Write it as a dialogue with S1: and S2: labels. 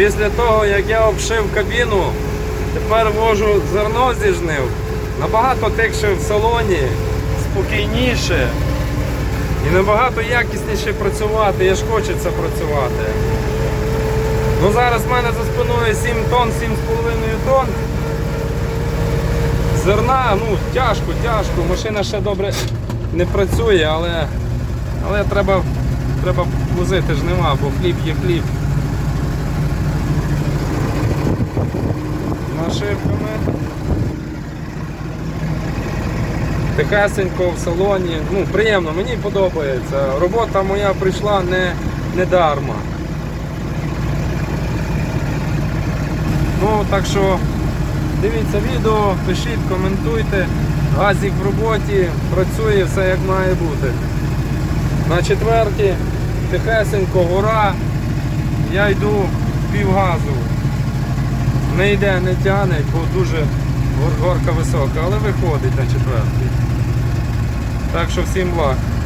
S1: Після того, як я обшив кабіну, тепер вожу зерно зі жнив. Набагато тихше в салоні, спокійніше і набагато якісніше працювати. Я ж хочеться працювати. Ну зараз в мене за спиною 7 тонн, 7,5 тонн. Зерна, ну тяжко, тяжко. Машина ще добре не працює, але, але треба, треба возити жнива, бо хліб є хліб. Нашивками. Тихесенько в салоні. Ну, приємно, мені подобається. Робота моя прийшла не, не дарма. Ну, так що дивіться відео, пишіть, коментуйте. Газик в роботі, працює все як має бути. На четвертій, тихесенько, гора. Я йду пів газу. Не йде, не тягне, бо дуже горка висока, але виходить на четвертий. Так що всім благ.